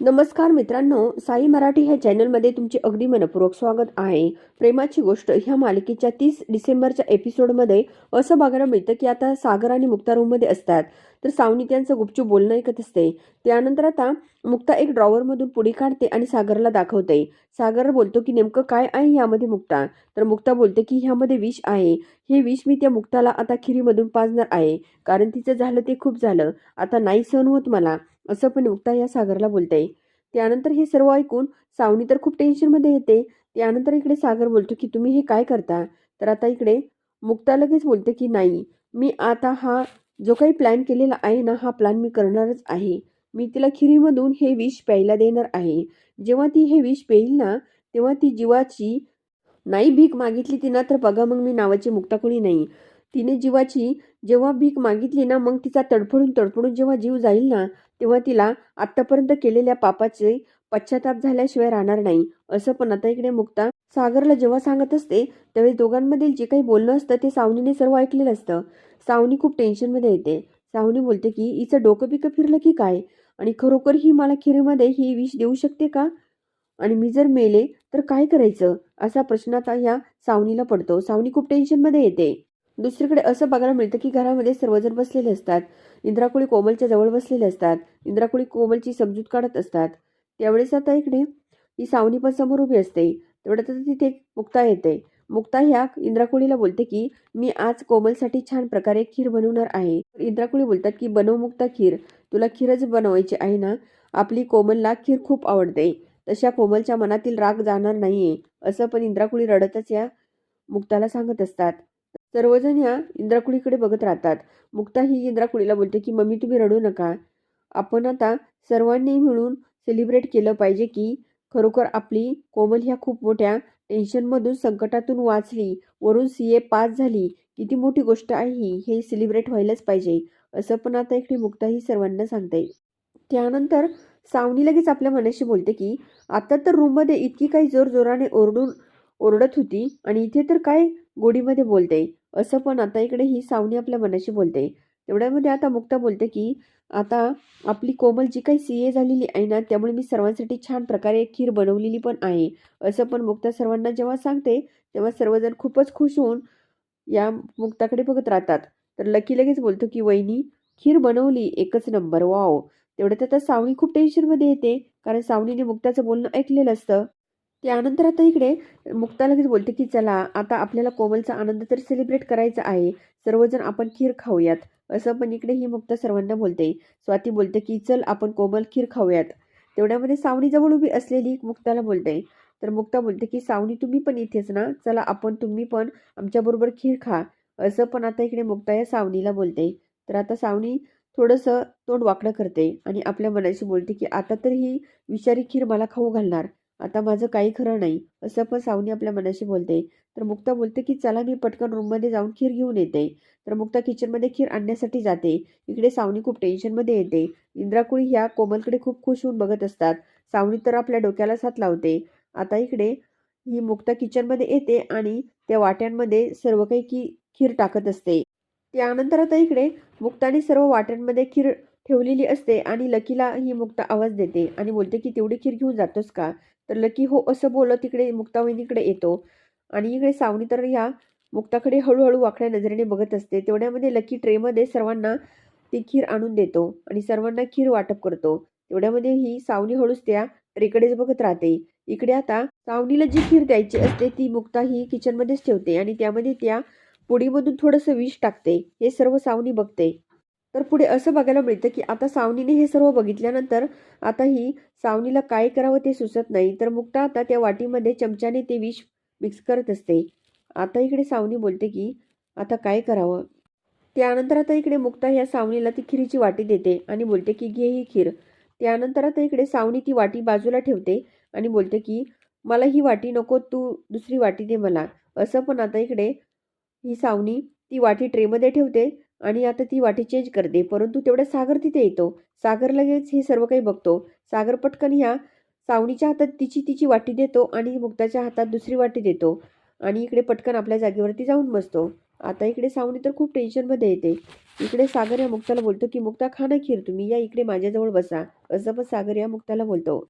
नमस्कार मित्रांनो साई मराठी ह्या चॅनलमध्ये तुमचे अगदी मनपूर्वक स्वागत आहे. प्रेमाची गोष्ट ह्या मालिकेच्या तीस डिसेंबरच्या एपिसोडमध्ये असं बघायला मिळतं की आता सागर आणि मुक्ता रूममध्ये असतात. तर सावनी त्यांचं गुपचूप बोलणं ऐकत असते. त्यानंतर आता मुक्ता एक ड्रॉवरमधून पुढे काढते आणि सागरला दाखवते. सागर बोलतो की नेमकं काय आहे यामध्ये मुक्ता? तर मुक्ता बोलते की ह्यामध्ये विष आहे. हे विष मी त्या मुक्ताला आता खिरीमधून पाजणार आहे. कारण तिचं झालं ते खूप झालं. आता नाही सहन होत मला. असं पण मुक्ता या सागरला बोलते. त्यानंतर हे सर्व ऐकून सावनी तर खूप टेन्शनमध्ये येते. त्यानंतर इकडे सागर बोलतो की तुम्ही हे काय करता? तर आता इकडे मुक्ता लगेच बोलते की नाही. मी आता हा जो काही प्लॅन केलेला आहे ना हा प्लॅन मी करणारच आहे. मी तिला खिरीमधून हे विष प्यायला देणार आहे. जेव्हा ती हे विष पेईल ना तेव्हा ती जीवाची नाही भीक मागितली तिनं तर बघा मग मी नावाची मुक्ता कोणी नाही. तिने जीवाची जेव्हा भीक मागितली ना मग तिचा तडफडून तडफडून जेव्हा जीव जाईल ना तेव्हा तिला आत्तापर्यंत केलेल्या पापाचे पश्चाताप झाल्याशिवाय राहणार नाही. असं पण आता इकडे मुक्ता सागरला जेव्हा सांगत असते त्यावेळी दोघांमधील जे काही बोलणं असतं ते सावनीने सर्व ऐकलेलं असतं. सावनी खूप टेन्शनमध्ये येते. सावनी बोलते की हिचं डोकं पिकं फिरलं की काय? आणि खरोखर ही मला खिरीमध्ये ही विष देऊ शकते का? आणि मी जर मेले तर काय करायचं? असा प्रश्न आता ह्या सावनीला पडतो. सावनी खूप टेन्शनमध्ये येते. दुसरीकडे असं बघायला मिळतं की घरामध्ये सर्वजण बसलेले असतात. इंद्राकुळी कोमलच्या जवळ बसलेले असतात. इंद्राकुळी कोमलची समजूत काढत असतात. त्यावेळेस आता इकडे ही सावनी पण समोर उभी असते. तेवढ्यात आता तिथे मुक्ता येते. मुक्ता ह्या इंद्राकुळीला बोलते की मी आज कोमलसाठी छान प्रकारे खीर बनवणार आहे. इंद्राकुळी बोलतात की बनव मुक्ता खीर. तुला खीरच बनवायची आहे ना? आपली कोमलला खीर खूप आवडते. तशा कोमलच्या मनातील राग जाणार नाहीये. असं पण इंद्राकुळी रडतच या मुक्ताला सांगत असतात. सर्वजण या इंद्राकुळीकडे बघत राहतात. मुक्ता ही इंद्राकुळीला बोलते की मम्मी तुम्ही रडू नका. आपण आता सर्वांनी मिळून सेलिब्रेट केलं पाहिजे की खरोखर आपली कोमल ह्या खूप मोठ्या टेन्शनमधून संकटातून वाचली. वरून सी ए पास झाली. किती मोठी गोष्ट आहे ही हे सेलिब्रेट व्हायलाच पाहिजे. असं पण आता इकडे मुक्ताही सर्वांना सांगते. त्यानंतर सावनी लगेच आपल्या मनाशी बोलते की आता तर रूममध्ये इतकी काही जोरजोराने ओरडून ओरडत होती आणि इथे तर काय गोडीमध्ये बोलते? असं पण आता इकडे ही सावनी आपल्या मनाशी बोलते. तेवढ्यामध्ये आता मुक्ता बोलते की आता आपली कोमल जी काही सी ए झालेली आहे ना त्यामुळे मी सर्वांसाठी छान प्रकारे खीर बनवलेली पण आहे. असं पण मुक्ता सर्वांना जेव्हा सांगते तेव्हा सर्वजण खूपच खुश होऊन या मुक्ताकडे बघत राहतात. तर लकी लगेच बोलतो की वहिनी खीर बनवली एकच नंबर वाव तेवढ्यात आता सावनी खूप टेन्शनमध्ये येते कारण सावनीने मुक्ताचं बोलणं ऐकलेलं असतं. त्यानंतर आता इकडे मुक्ता लगेच बोलते की चला आता आपल्याला कोमलचा आनंद तर सेलिब्रेट करायचा आहे. सर्वजण आपण खीर खाऊयात. असं पण इकडे ही मुक्ता सर्वांना बोलते. स्वाती बोलते की चल आपण कोमल खीर खाऊयात. तेवढ्यामध्ये सावनी जवळ उभी असलेली मुक्ताला बोलते. तर मुक्ता बोलते की सावनी तुम्ही पण इथेच ना. चला आपण तुम्ही पण आमच्याबरोबर खीर खा. असं पण आता इकडे मुक्ता या सावनीला बोलते. तर आता सावनी थोडंसं तोंड वाकडं करते आणि आपल्या मनाशी बोलते की आता तर ही विषारी खीर मला खाऊ घालणार. आता माझं काही खरं नाही. असं पण सावनी आपल्या मनाशी बोलते. तर मुक्ता बोलते की चला मी पटकन रूममध्ये जाऊन खीर घेऊन येते. तर मुक्ता किचनमध्ये खीर आणण्यासाठी जाते. इकडे सावनी खूप टेन्शनमध्ये येते. इंद्राकुळी ह्या कोमलकडे खूप खुश होऊन बघत असतात. सावनी तर आपल्या डोक्याला साथ लावते. आता इकडे ही मुक्ता किचनमध्ये येते आणि त्या वाट्यांमध्ये सर्व काही की खीर टाकत असते. त्यानंतर आता इकडे मुक्ताने सर्व वाट्यांमध्ये खीर ठेवलेली असते आणि लकीला ही मुक्ता आवाज देते आणि बोलते की तेवढी खीर घेऊन जातोस का? तर लकी हो असं बोलत तिकडे मुक्ता वहिनीकडे येतो आणि इकडे सावनी तर ह्या मुक्ताकडे हळूहळू वाकड्या नजरेने बघत असते. तेवढ्यामध्ये लकी ट्रेमध्ये सर्वांना ती खीर आणून देतो आणि सर्वांना खीर वाटप करतो. तेवढ्यामध्ये ही सावनी हळूच त्या ट्रेकडेच बघत राहते. इकडे आता सावनीला जी खीर द्यायची असते ती मुक्ता ही किचनमध्येच ठेवते आणि त्यामध्ये त्या पुडीमधून थोडंसं विष टाकते. हे सर्व सावनी बघते. तर पुढे असं बघायला मिळतं की आता सावनीने हे सर्व बघितल्यानंतर आता ही सावनीला काय करावं ते सुचत नाही. तर मुक्ता आता त्या वाटीमध्ये चमच्याने ते विष मिक्स करत असते. आता इकडे सावनी बोलते की आता काय करावं? त्यानंतर आता इकडे मुक्ता ह्या सावनीला ती खिरीची वाटी देते आणि बोलते की घे ही खीर. त्यानंतर आता इकडे सावनी ती वाटी बाजूला ठेवते आणि बोलते की मला ही वाटी नको तू दुसरी वाटी दे मला. असं पण आता इकडे ही सावनी ती वाटी ट्रेमध्ये ठेवते आणि आता ती वाटी चेंज करते. परंतु तेवढ्या सागर तिथे येतो. सागर लगेच हे सर्व काही बघतो. सागर पटकन ह्या सावणीच्या हातात तिची तिची वाटी देतो आणि मुक्ताच्या हातात दुसरी वाटी देतो. आणि इकडे पटकन आपल्या जागेवरती जाऊन बसतो. आता इकडे सावणी तर खूप टेन्शनमध्ये येते. इकडे सागर या मुक्ताला बोलतो की मुक्ता खा ना खीर तुम्ही. या इकडे माझ्याजवळ बसा. असं पण सागर या मुक्ताला बोलतो.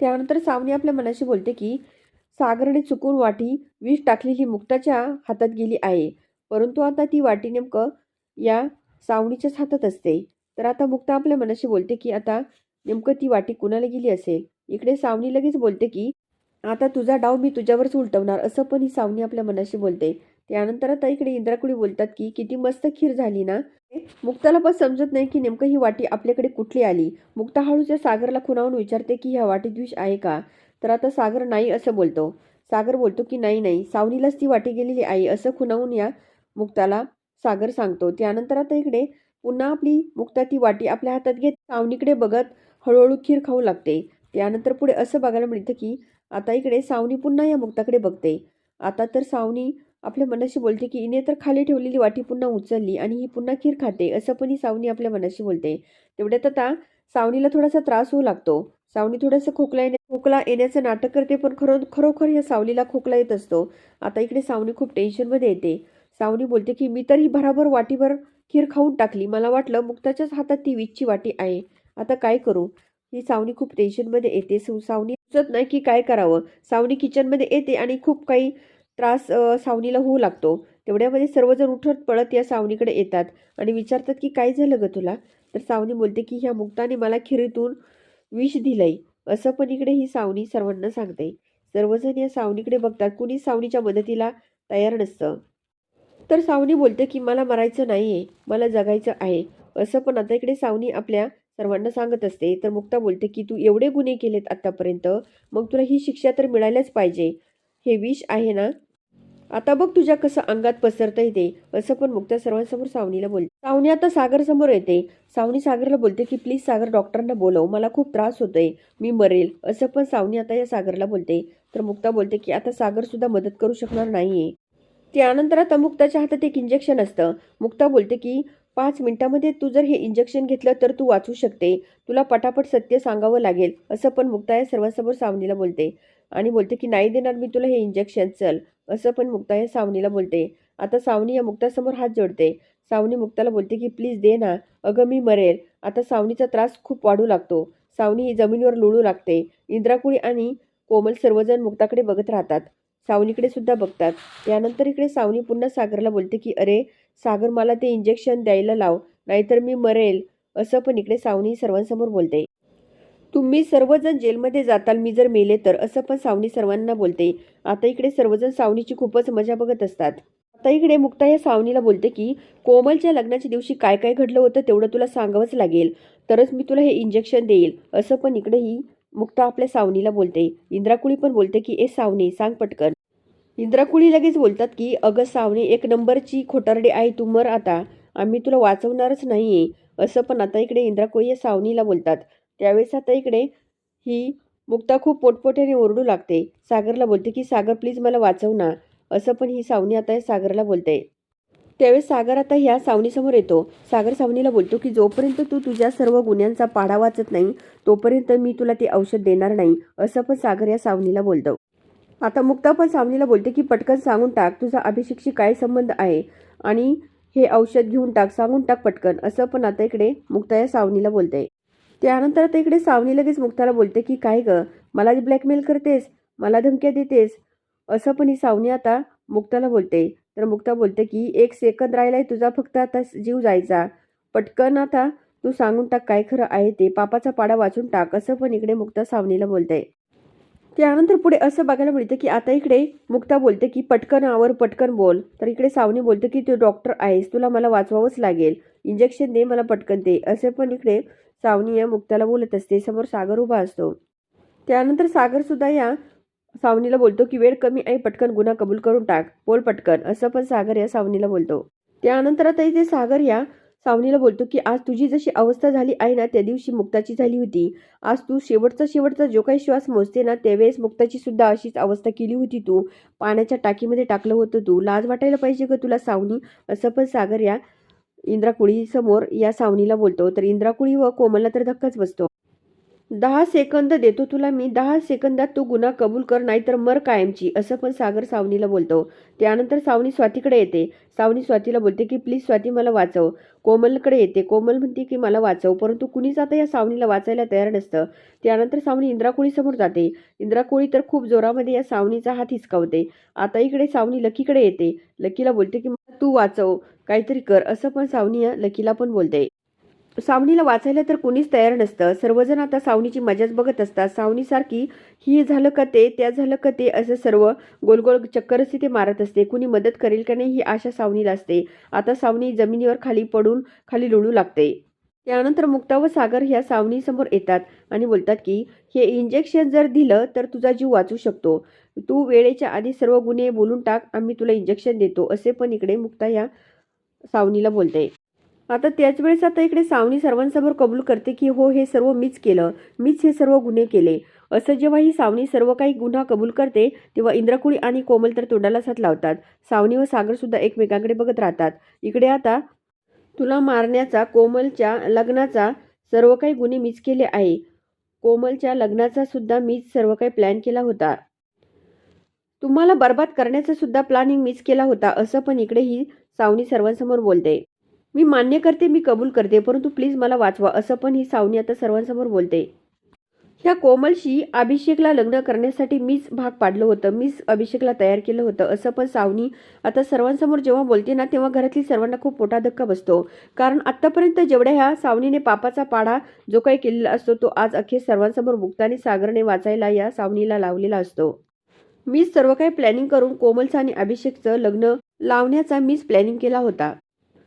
त्यानंतर सावणी आपल्या मनाशी बोलते की सागरने चुकून वाटी विष टाकलेली मुक्ताच्या हातात गेली आहे. परंतु आता ती वाटी नेमकं या सावणीच्याच हातात असते. तर आता मुक्ता आपल्या मनाशी बोलते की आता नेमकं ती वाटी कुणाला गेली असेल? इकडे सावनी लगेच बोलते की आता तुझा डाव मी तुझ्यावरच उलटवणार असं पण ही सावणी आपल्या मनाशी बोलते. त्यानंतर आता इकडे इंद्राकुडी बोलतात की किती मस्त खीर झाली ना? मुक्ताला पण समजत नाही की नेमकं ही वाटी आपल्याकडे कुठली आली? मुक्ता हळूच्या सागरला खुणावून विचारते की ह्या वाटीत विष आहे का? तर आता सागर नाही असं बोलतो. सागर बोलतो की नाही नाही सावनीलाच ती वाटी गेलेली आहे असं खुणावून या मुक्ताला सागर सांगतो. त्यानंतर आता इकडे पुन्हा आपली मुक्ता ती वाटी आपल्या हातात घेत सावनीकडे बघत हळूहळू खीर खाऊ लागते. त्यानंतर पुढे असं बघायला मिळतं की आता इकडे सावनी पुन्हा या मुक्ताकडे बघते. आता तर सावनी आपल्या मनाशी बोलते की हिने तर खाली ठेवलेली वाटी पुन्हा उचलली आणि ही पुन्हा खीर खाते असं पण ही सावनी आपल्या मनाशी बोलते. तेवढ्यात आता सावनीला थोडासा त्रास होऊ लागतो. सावनी थोडंसं खोकला येण्या खोकला येण्याचं नाटक करते पण खरो खरोखर या सावलीला खोकला येत असतो. आता इकडे सावनी खूप टेन्शनमध्ये येते. सावनी बोलते की मी तर ही भराभर वाटीभर खीर खाऊन टाकली. मला वाटलं मुक्ताच्याच हातात ती वीजची वाटी आहे. आता काय करू? ही सावनी खूप टेन्शनमध्ये येते. सावनी सुचत नाही की काय करावं. सावनी किचनमध्ये येते आणि खूप काही त्रास सावनीला होऊ लागतो. तेवढ्यामध्ये सर्वजण उठत पळत या सावनीकडे येतात आणि विचारतात की काय झालं गं तुला? तर सावनी बोलते की ह्या मुक्ताने मला खिरीतून विष दिलंय. असं पण इकडे ही सावनी सर्वांना सांगते. सर्वजण या सावनीकडे बघतात. कुणी सावनीच्या मदतीला तयार नसतं. तर सावनी बोलते की मला मरायचं नाही आहे मला जगायचं आहे. असं पण आता इकडे सावनी आपल्या सर्वांना सांगत असते. तर मुक्ता बोलते की तू एवढे गुन्हे केलेत आत्तापर्यंत मग तुला ही शिक्षा तर मिळायलाच पाहिजे. हे विष आहे ना? आता बघ तुझ्या कसं अंगात पसरता येते असं पण मुक्ता सर्वांसमोर सावनीला बोलते. सावनी आता सागर समोर येते. सावनी सागरला बोलते की प्लीज सागर डॉक्टरांना बोलव मला खूप त्रास होतोय मी मरेल. असं पण सावनी आता या सागरला बोलते. तर मुक्ता बोलते की आता सागर सुद्धा मदत करू शकणार नाहीये. त्यानंतर आता मुक्ताच्या हातात एक इंजेक्शन असतं. मुक्ता बोलते की पाच मिनिटामध्ये तू जर हे इंजेक्शन घेतलं तर तू वाचू शकते. तुला पटापट सत्य सांगावं लागेल. असं पण मुक्ता या सर्वांसमोर सावनीला बोलते. आणि बोलते की नाही देणार मी तुला हे इंजेक्शन चल. असं पण मुक्ता या सावनीला बोलते. आता सावनी या मुक्तासमोर हात जोडते. सावनी मुक्ताला बोलते की प्लीज दे ना. अगं मी मरेल. आता सावनीचा त्रास खूप वाढू लागतो. सावनी ही जमिनीवर लुळू लागते. इंद्राकुळी आणि कोमल सर्वजण मुक्ताकडे बघत राहतात. सावनीकडे सुद्धा बघतात. त्यानंतर इकडे सावनी पुन्हा सागरला बोलते की अरे सागर मला ते इंजेक्शन द्यायला लाव नाहीतर मी मरेल. असं पण इकडे सावनी सर्वांसमोर बोलते. तुम्ही सर्वजण जेलमध्ये जाताल मी जर मेले तर असं पण सावनी सर्वांना बोलते. आता इकडे सर्वजण सावनीची खूपच मजा बघत असतात. आता इकडे मुक्ता या सावनीला बोलते की कोमलच्या लग्नाच्या दिवशी काय काय घडलं होतं तेवढं तुला सांगावंच लागेल. तरच मी तुला हे इंजेक्शन देईल. असं पण इकडे ही मुक्ता आपल्या सावनीला बोलते. इंद्राकुळी पण बोलते की ए सावनी सांग पटकन. इंद्राकुळी लगेच बोलतात की अगं सावनी एक नंबरची खोटारडी आहे तू मर आता. आम्ही तुला वाचवणारच नाही असं पण आता इकडे इंद्राकुळी या सावनीला बोलतात. त्यावेळेस आता इकडे ही मुक्ता खूप पोटपोट्याने ओरडू लागते. सागरला बोलते की सागर प्लीज मला वाचव ना. असं पण ही सावनी आता सागरला बोलते. त्यावेळेस सागर आता ह्या सावनीसमोर येतो. सागर सावनीला बोलतो की जोपर्यंत तू तुझ्या सर्व गुन्ह्यांचा पाढा वाचत नाही तोपर्यंत मी तुला ते औषध देणार नाही असं पण सागर या सावनीला बोलतो. आता मुक्ता पण सावनीला बोलते की पटकन सांगून टाक तुझा अभिषेकशी काय संबंध आहे? आणि हे औषध घेऊन टाक सांगून टाक पटकन असं पण आता इकडे मुक्ता या सावनीला बोलते. त्यानंतर आता इकडे सावनी लगेच मुक्ताला बोलते की काय ग मला ब्लॅकमेल करतेस मला धमक्या देतेस असं पण ही सावनी आता मुक्ताला बोलते. तर मुक्ता बोलते की एक सेकंद राहिलाय तुझा फक्त आता जीव जायचा. पटकन आता तू सांगून टाक काय खरं आहे ते. पापाचा पाडा वाचून टाक. असं पण इकडे मुक्ता सावनीला बोलते. त्यानंतर पुढे असं बघायला मिळतं की आता इकडे मुक्ता बोलते की पटकन आवर पटकन बोल. तर इकडे सावनी बोलते की तू डॉक्टर आहेस तुला मला वाचवावंच लागेल. इंजेक्शन दे मला पटकन दे. असे पण इकडे सावनी या मुक्ताला बोलत असते. समोर सागर उभा असतो. त्यानंतर सागर सुद्धा या सावनीला बोलतो की वेळ कमी आहे पटकन गुन्हा कबूल करून टाक. बोल पटकन. असं पण सागर या सावनीला बोलतो. त्यानंतर आता इथे सागर या सावनीला बोलतो की आज तुझी जशी अवस्था झाली आहे ना त्या दिवशी मुक्ताची झाली होती. आज तू शेवटचा शेवटचा जो काही श्वास मोजते ना त्यावेळेस मुक्ताची सुद्धा अशीच अवस्था केली होती तू. पाण्याच्या टाकीमध्ये टाकलं होतं तू. लाज वाटायला पाहिजे का तुला सावनी. असं पण सागर या इंद्राकुळी समोर या सावनीला बोलतो. तर इंद्राकुळी व कोमलला तर धक्काच बसतो. दहा सेकंद देतो तुला मी. दहा सेकंदात तू गुन्हा कबूल कर नाहीतर मर कायमची. असं पण सागर सावनीला बोलतो. त्यानंतर सावनी स्वातीकडे येते. सावनी स्वातीला बोलते की प्लीज स्वाती मला वाचव. कोमलकडे येते. कोमल म्हणते की मला वाचव. परंतु कुणीच आता या सावनीला वाचायला तयार नसतं. त्यानंतर सावनी इंद्राकोळीसमोर जाते. इंद्राकोळी तर खूप जोरामध्ये या सावनीचा हात हिसकावते. आता इकडे सावनी लकीकडे येते. लकीला बोलते की तू वाचव. काहीतरी कर. असं पण सावनी या लकीला पण बोलते. सावनीला वाचायला तर कोणीच तयार नसतं. सर्वजण आता सावनीची मजाच बघत असतात. सावनीसारखी ही झालं का ते त्या झालं का ते असं सर्व गोल गोल चक्करच तिथे मारत असते. कुणी मदत करेल का नाही ही आशा सावनीला असते. आता सावनी जमिनीवर खाली पडून खाली लुळू लागते. त्यानंतर मुक्ता व सागर ह्या सावनीसमोर येतात आणि बोलतात की हे इंजेक्शन जर दिलं तर तुझा जीव वाचू शकतो. तू वेळेच्या आधी सर्व गुन्हे बोलून टाक आम्ही तुला इंजेक्शन देतो असे पण इकडे मुक्ता या सावनीला बोलते. आता त्याच वेळेस आता इकडे सावनी सर्वांसमोर कबूल करते की हो हे सर्व मीच केलं. मीच हे सर्व गुन्हे केले. असं जेव्हा ही सावनी सर्व काही गुन्हा कबूल करते तेव्हा इंद्रकुळी आणि कोमल तर तोंडाला साथ लावतात. सावनी व सागर सुद्धा एकमेकांकडे बघत राहतात. इकडे आता तुला मारण्याचा कोमलच्या लग्नाचा सर्व काही गुन्हे मीच केले आहे. कोमलच्या लग्नाचा सुद्धा मीच सर्व काही प्लॅन केला होता. तुम्हाला बर्बाद करण्याचा सुद्धा प्लॅनिंग मीच केला होता असं पण इकडे ही सावनी सर्वांसमोर बोलते. मी मान्य करते मी कबूल करते परंतु प्लीज मला वाचवा असं पण ही सावनी आता सर्वांसमोर बोलते. ह्या कोमलशी अभिषेकला लग्न करण्यासाठी मीच भाग पाडलं होतं मीच अभिषेकला तयार केलं होतं असं पण सावनी आता सर्वांसमोर जेव्हा बोलते ना तेव्हा घरातली सर्वांना खूप मोठा धक्का बसतो. कारण आत्तापर्यंत जेवढ्या ह्या सावनीने पापाचा पाडा जो काही केलेला असतो तो आज अखेर सर्वांसमोर मुक्तानी सागरने वाचायला या सावनीला लावलेला असतो. मीच सर्व काही प्लॅनिंग करून कोमलचं आणि अभिषेकचं लग्न लावण्याचा मीच प्लॅनिंग केला होता.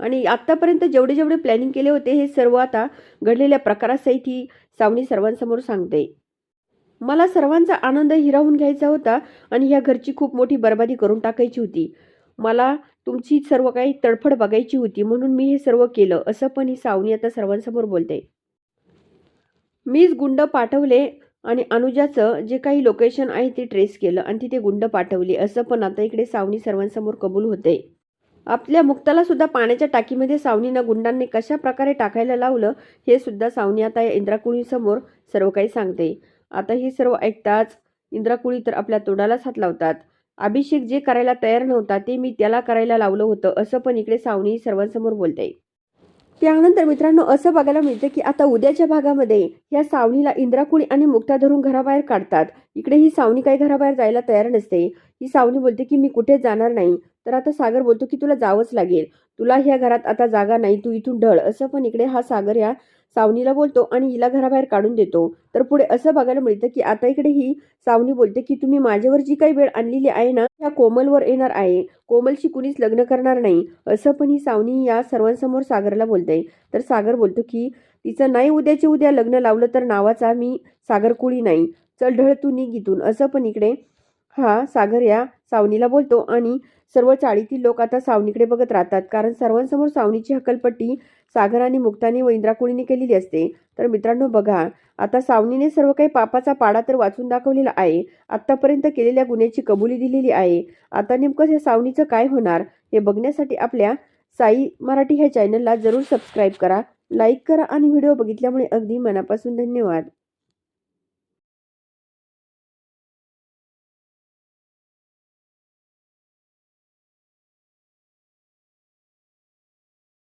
आणि आत्तापर्यंत जेवढे जेवढे प्लॅनिंग केले होते हे सर्व आता घडलेल्या प्रकारासहित ही सावनी सर्वांसमोर सांगते. मला सर्वांचा आनंद हिरावून घ्यायचा होता आणि ह्या घरची खूप मोठी बर्बादी करून टाकायची होती. मला तुमची सर्व काही तडफड बघायची होती म्हणून मी हे सर्व केलं असं पण ही सावनी आता सर्वांसमोर बोलते. मीच गुंड पाठवले आणि अनुजाचं जे काही लोकेशन आहे ते ट्रेस केलं आणि तिथे गुंड पाठवले असं पण आता इकडे सावनी सर्वांसमोर कबूल होते. आपल्या मुक्ताला सुद्धा पाण्याच्या टाकीमध्ये सावनीनं गुंडांनी कशा प्रकारे टाकायला लावलं हे सुद्धा सावनी आता या इंद्राकुळीसमोर सर्व काही सांगते. आता हे सर्व ऐकताच इंद्राकुळी तर आपल्या तोंडालाच हात लावतात. अभिषेक जे करायला तयार नव्हता ते मी त्याला करायला लावलं होतं असं पण इकडे सावनी सर्वांसमोर बोलते. त्यानंतर मित्रांनो असं बघायला मिळतं की आता उद्याच्या भागामध्ये या सावनीला इंद्राकुळी आणि मुक्ता धरून घराबाहेर काढतात. इकडे ही सावनी काही घराबाहेर जायला तयार नसते. ही सावनी बोलते की मी कुठे जाणार नाही. तर आता सागर बोलतो की तुला जावंच लागेल. तुला ह्या घरात आता जागा नाही तू इथून ढळ. असं पण इकडे हा सागर या सावनीला बोलतो आणि हिला घराबाहेर काढून देतो. तर पुढे असं बघायला मिळतं की आता इकडे ही सावनी बोलते की तुम्ही माझ्यावर जी काही वेळ आणलेली आहे ना त्या कोमलवर येणार आहे. कोमलशी कुणीच लग्न करणार नाही. असं पण ही सावनी या सर्वांसमोर सागरला बोलते. तर सागर बोलतो की तिचं नाही उद्याचे उद्या लग्न लावलं तर नावाचा मी सागर कुळी नाही. चल ढळ तू निघ इथून. असं पण इकडे हा सागर या सावनीला बोलतो आणि सर्व चाळीतील लोक आता सावनीकडे बघत राहतात. कारण सर्वांसमोर सावनीची हकलपट्टी सागर आणि मुक्तानी व इंद्राकुळीने केलेली असते. तर मित्रांनो बघा आता सावनीने सर्व काही पापाचा पाडा तर वाचून दाखवलेला आहे. आत्तापर्यंत केलेल्या गुन्ह्याची कबुली दिलेली आहे. आता नेमकं या सावनीचं काय होणार हे बघण्यासाठी आपल्या साई मराठी ह्या चॅनलला जरूर सबस्क्राईब करा लाईक करा आणि व्हिडिओ बघितल्यामुळे अगदी मनापासून धन्यवाद.